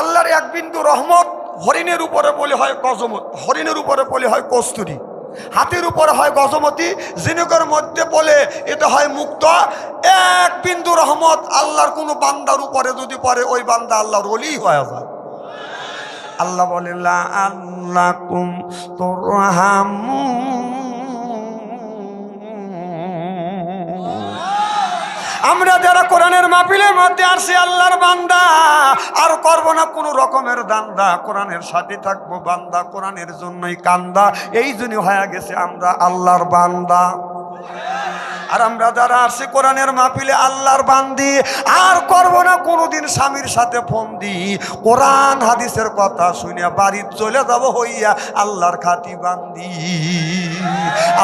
আল্লাহর এক বিন্দু রহমত হরিণের উপরে বলে হয় গজমত হরিণের উপরে বলে হয় কস্তুরী। হাতির উপরে হয় গজমতি, জিনুকের মধ্যে বলে এটা হয় মুক্ত। এক বিন্দু রহমত আল্লাহর কোনো বান্দার উপরে যদি পড়ে, ওই বান্দা আল্লাহর ওলি হয়ে যায়। আল্লাহ বলে আল্লাহ কুম আমরা যারা কোরআনের মাহফিলের মধ্যে আসি আল্লাহর বান্দা, আর করব না কোনো রকমের দান্দা। কোরআনের সাথে থাকব বান্দা, কোরআনের জন্যই কান্দা। এই জন্য হয়ে গেছে আমরা আল্লাহর বান্দা। আর আমরা যারা আসছি কোরআনের মাহফিলে আল্লাহর বান্দি, আর করব না, কোনোদিন স্বামীর সাথে ফোন দি কোরআন, হাদিসের কথা শুনে বাড়ির চলে যাব হইয়া আল্লাহর খাতি বান্দি।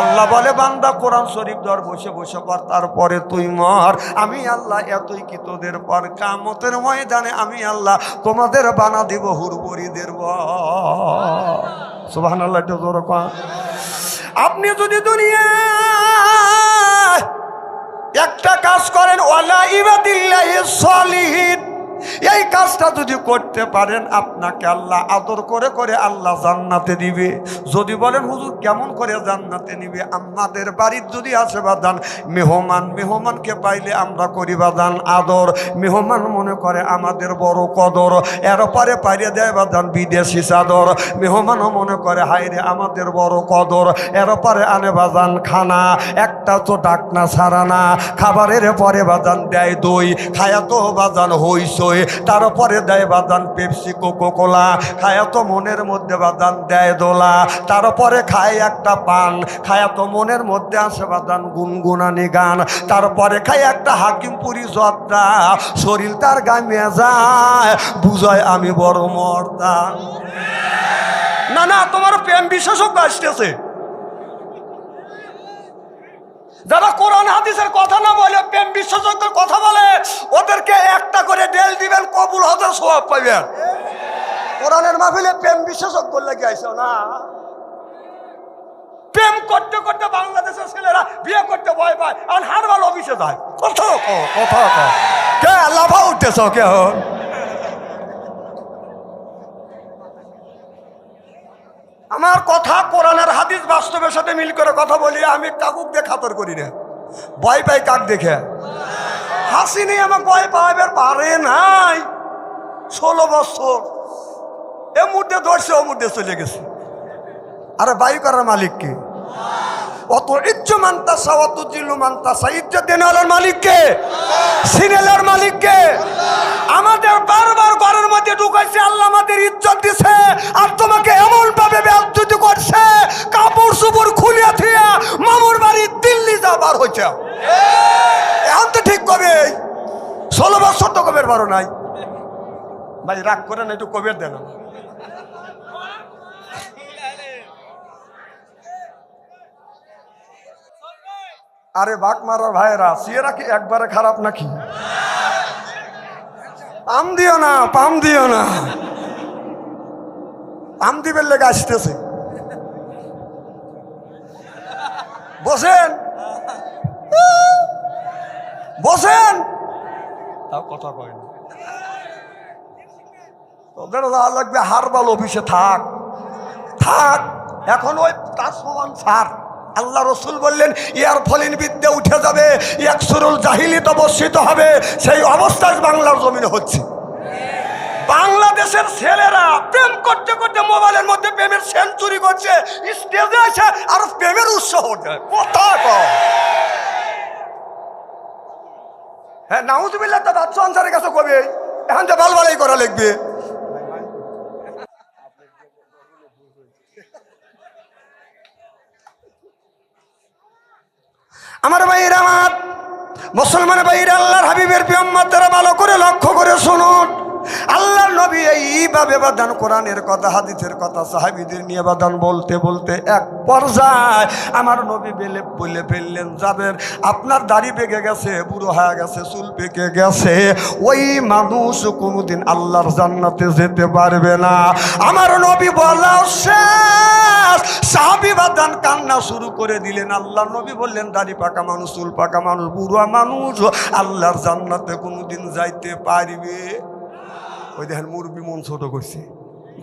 আল্লাহ বলে, বান্দা, কোরআন শরীফ ধর, বসে বসে কর তারপরে তুই মর। আমি আল্লাহ এতই কি তোদের পর, কামতের ময়দানে আমি আল্লাহ তোমাদের বানা দিব হুরবরিদের সুবাহ আল্লাহ জোরে। আপনি যদি দুনিয়া একটা কাজ করেন ওয়ালা ইবাদিল্লাহি সলিহিন। এই কাজটা যদি করতে পারেন, আপনাকে আল্লাহ আদর করে করে আল্লাহ জান্নাতে দিবে। যদি বলেন, হুজুর, কেমন করে জান্নাতে নিবে? আমাদের বাড়ির যদি আসে বাদান, মেহমান, মেহমানকে পাইলে আমরা করি বাদান আদর। মেহমান মনে করে আমাদের বড় কদর, এর পারে পাইরে দেয় বাদান বিদেশি চাদর। মেহমানও মনে করে হাইরে আমাদের বড় কদর, এর পরে আনে বাজান খানা, একটা তো ডাকনা ছাড়া না, খাবারের পরে বাজান দেয় দই, খায়া তো বাজান হইসই তারপরে দেয় বাজান পেপসি কোকো কোলা খায়া তো মনের মধ্যে বাজান দেয় দোলা। তারপরে খায় একটা পান, খায়া তো মনের মধ্যে আসে বাজান গুনগুনানি গান। তারপরে খায় একটা হাকিমপুরি জর্দা, শরীর তার গামিয়ে যায়, বুঝায় আমি বড় মর্দা। না না, তোমার প্রেম বিশেষজ্ঞ আসতেছে। যারা কোরআন হাদিসের কথা না বলে, প্রেম বিশেষজ্ঞের কথা বলে, ওদেরকে একটা করে ডেল দিবেন, কবুল হতে স্বভাব পাইবেন। কোরআনের মাহফিলে প্রেম বিশেষজ্ঞ লেগে আইসো না? প্রেম করতে করতে বাংলাদেশের ছেলেরা বিয়ে করতে ভয় পায়, আর হারবাল অফিসে যায়। কথা কথা কে লাভা উঠতেছ, কে আমার কথা কোরআনের হাদিস বাস্তবের সাথে মিল করে কথা বলি, আমি কাকুক খাতর করি না। ভয় পাই কাক দেখে। হাসি নেই আমার ভয় পাইবার পারে নাই। ষোলো বছর। এ মুহূর্তে ধরছে, ও মুহূর্তে চলে গেছে। আরে বায়ু করার মালিক কে? অত ইজ্জ মানতাসা, অত জিল্লু মানতাসা, ইজ্জত দেনালার মালিককে সিনেলার মালিককে আমাদের বারবার ঘরের মধ্যে ঢুকাইছে, আল্লাহ আমাদের ইজ্জত দিছে, আর তোমাকে যাবার হয়েছে। এখন তো ঠিক কবে? ষোলো বছর তো কবের বারো নাই। ভাই, রাগ করে না একটু কবের দেন আরে, বাঘ মারার ভাইয়েরা, সিয়েরা কি একবারে খারাপ নাকি? পাম দিও না, পাম দিও না। পাম দিবের লেগে আসতেছে বসেন বসেন। তাও কথা কয় না। তোদের যা লাগবে হারবাল অফিসে থাক। থাক। এখন ওই তার সমান ছাড় আল্লাহ রসুল বললেন ইয়ার ফলিন বিদ্যে উঠে যাবে একসুরুল জাহিলি তবস্থিত হবে। সেই অবস্থায় বাংলার জমিনে হচ্ছে। বাংলাদেশের ছেলেরা প্রেম করতে করতে মোবাইলের মধ্যে প্রেমের সেঞ্চুরি করছে স্টেজে আছে আর প্রেমের উৎসাহ দেয়। কথা কয় হ্যাঁ নাউজবিল্লা তো বাচ্চা আনসারের কাছে কবে। এখন তো বালবালাই করা লিখবে আমার ভাইয়ের আমার, মুসলমান ভাইয়ের, আল্লাহর হাবিবের পিয়ম্মাতেরা ভালো করে লক্ষ্য করে শুনুন। আল্লাহর নবী এইভাবে বাদান, কোরআনের কথা, হাদিসের কথা, সাহাবিদের নিয়ে বাদান বলতে বলতে এক পর্যায়ে আমার নবী বেলে বলে ফেললেন যাবেন আপনার দাড়ি পেকে গেছে, বুড়ো হয়ে গেছে, চুল পেকে গেছে। ওই মানুষ কোনোদিন আল্লাহর জান্নাতে যেতে পারবে না। আমার নবী বলা সাহাবি বাদান কান্না শুরু করে দিলেন। আল্লাহ নবী বললেন, দাড়ি পাকা মানুষ, চুল পাকা মানুষ, বুড়া মানুষ, আল্লাহর জান্নাতে কোনোদিন যাইতে পারবে? ওই দেখেন মুরব্বী মন ছোট করছে।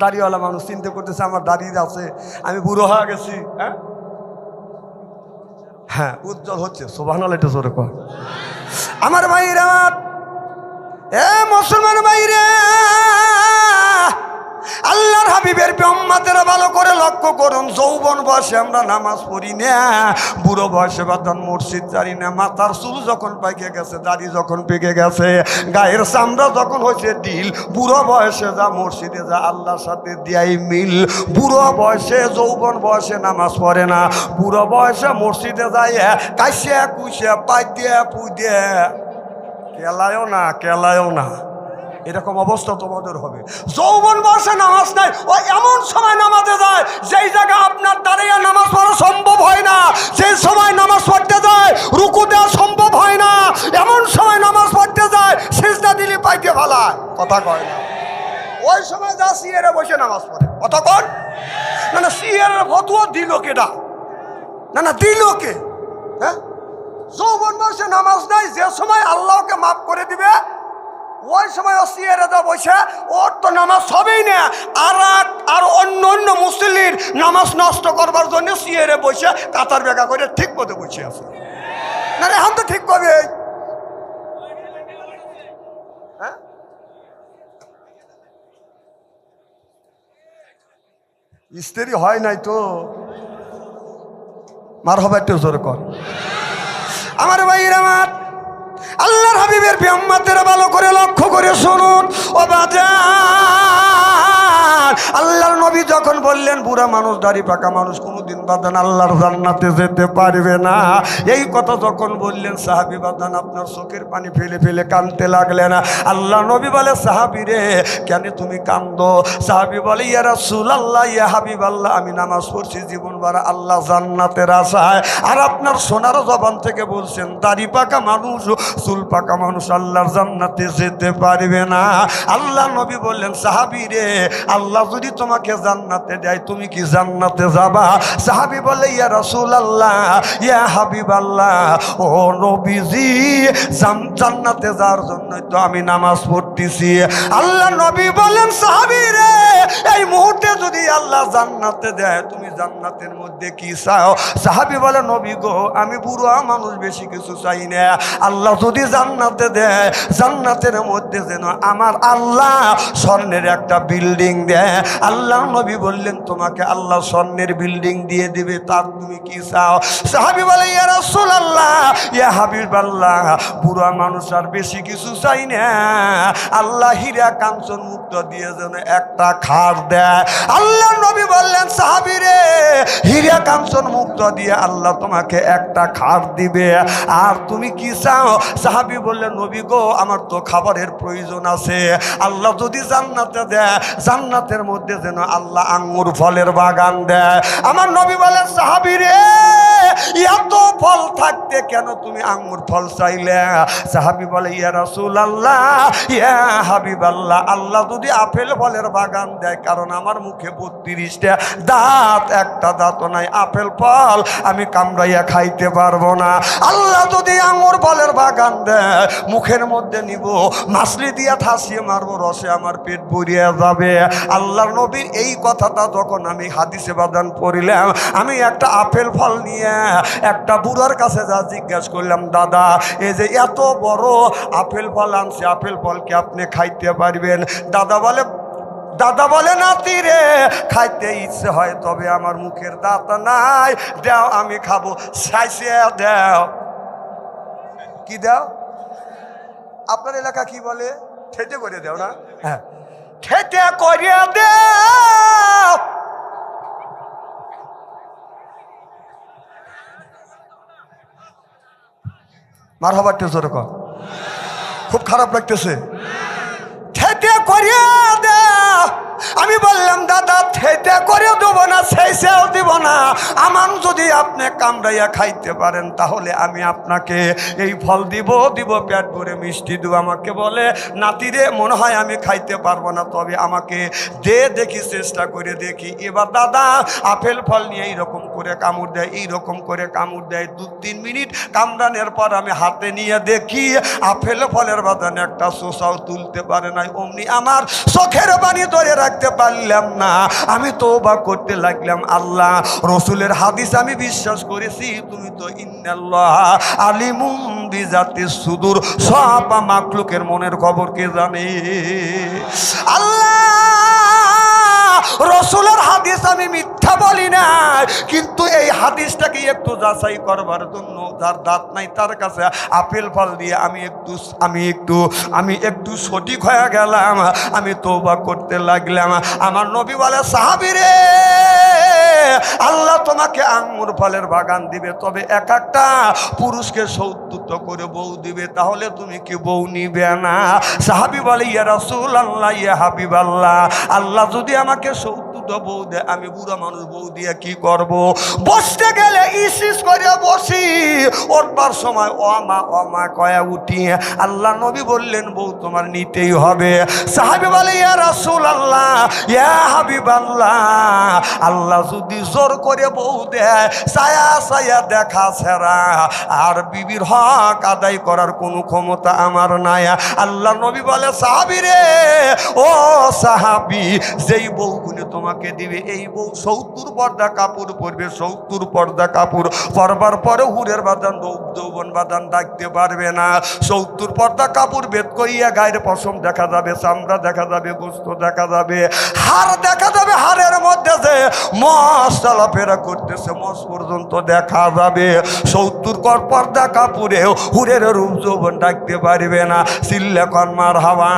দাড়িওয়ালা মানুষ চিন্তা করতেছে, আমার দাঁড়িয়ে আছে, আমি বুড়ো হয়ে গেছি। হ্যাঁ? হ্যাঁ উজ্জ্বল হচ্ছে সোভানাল এটা জোরে কর আমার ভাইরা, এ মুসলমান ভাইরা! আল্লাহর হাবিবের ব্রহ্মাতেরা ভালো করে লক্ষ্য করুন, যৌবন বয়সে আমরা নামাজ পড়ি না, বুড়ো বয়সে বাদান মসজিদ জানি না, মাথার চুল যখন পাইকে গেছে, দাড়ি যখন পেকে গেছে, গায়ের চামড়া যখন হয়েছে ডিল বুড়ো বয়সে যা মসজিদে যা আল্লাহর সাথে দিয়াই মিল, বুড়ো বয়সে, যৌবন বয়সে নামাজ পড়ে না, বুড়ো বয়সে মসজিদে যায় কাইসে কুইসে পাই দিয়ে পুই দিয়ে কেলায়ও না কেলায়ও না। এরকম অবস্থা তোমাদের হবে। যৌবন বর্ষে নামাজ নাই ও এমন সময় নামাজে যায়, যেই জায়গা আপনার দাঁড়িয়ে নামাজ পড়া সম্ভব হয় না সেই সময় নামাজ পড়তে যায়, রুকু দেওয়া সম্ভব হয় না, এমন সময় নামাজ পড়তে যায়, সেজদা দিলে পাইতে ভালায় কথা কয় না। ওই সময় যা সিয়ারে বসে নামাজ পড়ে কতক্ষণ না না, সিয়ারের ফতুয়া দিল কেডা? না না, দিল কে? হ্যাঁ? যৌবন বয়সে নামাজ নাই যে সময় আল্লাহকে মাফ করে দিবে ওই সময় অসিয়ারে যা বসে ওর তো নামাজ হবেই না। আর এক- আর অন্য অন্য মুসলির নামাজ নষ্ট করবার জন্য সিয়ারে বসে কাতার বেগা করে ঠিক মতো বসে আছে। না রে তো ঠিক কবে হ্যাঁ? হয় নাই তো? মার হবে একটু জোর কর। আমার ভাইয়ের আমার আল্লাহর হাবিবের ব্যাম্মাদের ভালো করে লক্ষ্য করে শুনুন। ও বাজার আল্লাহর নবী যখন বললেন, বুড়া মানুষ, দাড়ি পাকা মানুষ কোনোদিন বাদান আল্লাহর জান্নাতে যেতে পারবে না। এই কথা যখন বললেন, সাহাবি বাদান আপনার চোখের পানি ফেলে ফেলে কানতে লাগলেন আল্লাহ নবী বলে, সাহাবি রে, কেন তুমি কান্দো? সাহাবি বলে ইয়ারা সুল আল্লাহ ইয়া হাবিব আল্লাহ আমি নামাজ পড়ছি জীবন বারা আল্লাহ জান্নাতের আশায়। আর আপনার সোনার জবান থেকে বলছেন, দাড়ি পাকা মানুষ, চুল পাকা মানুষ আল্লাহর জান্নাতে যেতে পারবে না। আল্লাহ নবী বললেন, সাহাবি রে, আল্লাহ যদি তোমাকে জান্নাতে দেয়, তুমি কি জান্নাতে যাবা? সাহাবি বলে, ইয়া রসুল আল্লাহ ইয়া হাবিব আল্লাহ, ও নবীজি, জান- জান্নাতে যাওয়ার জন্যই তো আমি নামাজ পড়তেছি। আল্লাহ নবী বলেন সাহাবি রে, এই মুহূর্তে যদি আল্লাহ জান্নাতে দেয়, তুমি জান্নাতের মধ্যে কি চাও? সাহাবি বলে, নবী গো, আমি বুড়ো, মানুষ বেশি কিছু চাই না। আল্লাহ যদি জান্নাতে দেয়, জান্নাতের মধ্যে যেন আমার আল্লাহ স্বর্ণের একটা বিল্ডিং দেয়। আল্লাহ নবী বললেন, তোমাকে আল্লাহ স্বর্ণের বিল্ডিং দিয়ে দিবে, তার তুমি কি চাও? সাহাবি বলে, ইয়া ইয়া হাবিব আল্লাহ বুড়ো মানুষ আর বেশি কিছু চাই না। আল্লাহ হীরা কাঞ্চন মুক্ত দিয়ে যেন একটা খাট দেয়। আল্লাহ নবী বললেন, সাহাবি রে হীরা কাঞ্চন মুক্ত দিয়ে আল্লাহ তোমাকে একটা খাট দিবে। আর তুমি কি চাও? সাহাবি বললেন, নবী গো, আমার তো খাবারের প্রয়োজন আছে। আল্লাহ যদি জান্নাতে দেয়, জান্নাতের মধ্যে যেন আল্লাহ আঙ্গুর ফলের বাগান দেয়। আমার নবী বলে সাহাবি রে এত ফল থাকতে কেন তুমি আঙ্গুর ফল চাইলে? সাহাবি বলে, ইয়া রাসূল আল্লাহ ইয়া হাবিব আল্লাহ আল্লাহ যদি আপেল ফলের বাগান দেয়, কারণ আমার মুখে বত্রিশটা দাঁত, একটা দাঁত নাই, আপেল ফল আমি কামড়াইয়া খাইতে পারব না। আল্লাহ যদি আঙুর ফলের বাগান দেয়, মুখের মধ্যে নিব মাছলি দিয়া ঠাসিয়ে মারবো, রসে আমার পেট ভরিয়ে যাবে। আল্লাহর নবীর এই কথাটা যখন আমি হাদিসে বাদান পড়িলাম, আমি একটা আপেল ফল নিয়ে একটা বুড়ার কাছে যা জিজ্ঞাসা করলাম, দাদা, এই যে এত বড় আপেল ফল আনছে, আপেল ফল কি আপনি খাইতে পারবেন? দাদা বলে দাদা বলে, নাতি রে, খাইতে ইচ্ছে হয়, তবে আমার মুখের দাঁত নাই। দাও, আমি খাব। সাইসে দাও। কি দাও? আপনার এলাকা কি বলে? ঠেটে করে দাও না? হ্যাঁ। ঠেটে করিয়া দাও। মার হবার জোরে কর। খুব খারাপ লাগতেছে। না আমার যদি আপনি কামড়াইয়া খাইতে পারেন, তাহলে আমি আপনাকে এই ফল দিব দিব পেট ভরে মিষ্টি দিব। আমাকে বলে নাতিরে মনে হয় আমি খাইতে পারব না, তবে আমাকে দে, দেখি চেষ্টা করে দেখি। এবার দাদা আপেল ফল নিয়ে এইরকম করে কামড় দেয়, এইরকম করে কামড় দেয়। দু, তিন মিনিট কামড়ানোর পর আমি হাতে নিয়ে দেখি, আপেল ফলের বাদানে একটা শোষাও তুলতে পারে নাই। অমনি আমার চোখের বাণী ধরে রাখতে পারলাম না। আমি তো বা করতে লাগলাম, আল্লাহ রসুলের হাদিস আমি বিশ্বাস করেছি, তুমি তো ইন্নাল্লাহ আলিমুম বিজাতি সুদূর, সব মাকলুকের মনের খবর কে জানে? আল্লাহ, রসুলের হাদিস আমি মিথ্যা বলি না কিন্তু এই হাদিসটাকে একটু যাচাই করবার জন্য যার দাঁত নাই তার কাছে আপেল ফল দিয়ে আমি একটু আমি একটু আমি একটু সঠিক হয়ে গেলাম, আমি তৌবা করতে লাগলাম। আমার নবী বলে, সাহাবিরে আল্লাহ তোমাকে আঙ্গুর ফলের বাগান দিবে, তবে এক একটা পুরুষকে সৌদ্যুত করে বউ দিবে, তাহলে তুমি কি বউ নিবে না? সাহাবি বলে, ইয়া রাসূল আল্লাহ ইয়া হাবিব আল্লাহ আল্লাহ যদি আমাকে সৌতুত বউ দেয় আমি বুড়া মানুষ, বউ দিয়ে কি করব? বসতে গেলে ইসিস করে বসি। ওঠবার সময় অমা অমা কয়া উঠিয়ে, আল্লাহ নবী বললেন, বউ তোমার নিতেই হবে। সাহাবি বলে, ইয়া রাসুল আল্লাহ ইয়া হাবিব আল্লাহ আল্লাহ যদি জোর করে বউ দেয়, ছায়া ছায়া দেখা ছেড়া আর বিবির হক আদায় করার কোনো ক্ষমতা আমার নাই। আল্লাহ নবী বলে, সাহাবি রে, ও সাহাবি, যেই বউগুলো তোমাকে দিবে। এই বউ সত্তর পর্দা কাপড় পরবে, সত্তর পর্দা কাপড় পরবার পরে হুরের বাদান যৌবন বাদান ডাকতে পারবে না। সত্তর পর্দা কাপড় বেদ করিয়া গায়ের পশম দেখা যাবে, চামড়া দেখা যাবে, গোস্ত দেখা যাবে। হাড় দেখা যাবে, হাড়ের মধ্যে যে মস চলাফেরা করতেছে মস পর্যন্ত দেখা যাবে। সত্তর কর পর্দা কাপড়ে হুরের রূপ যৌবন ডাকতে পারবে না। সিল্লে কর্মার হাওয়া।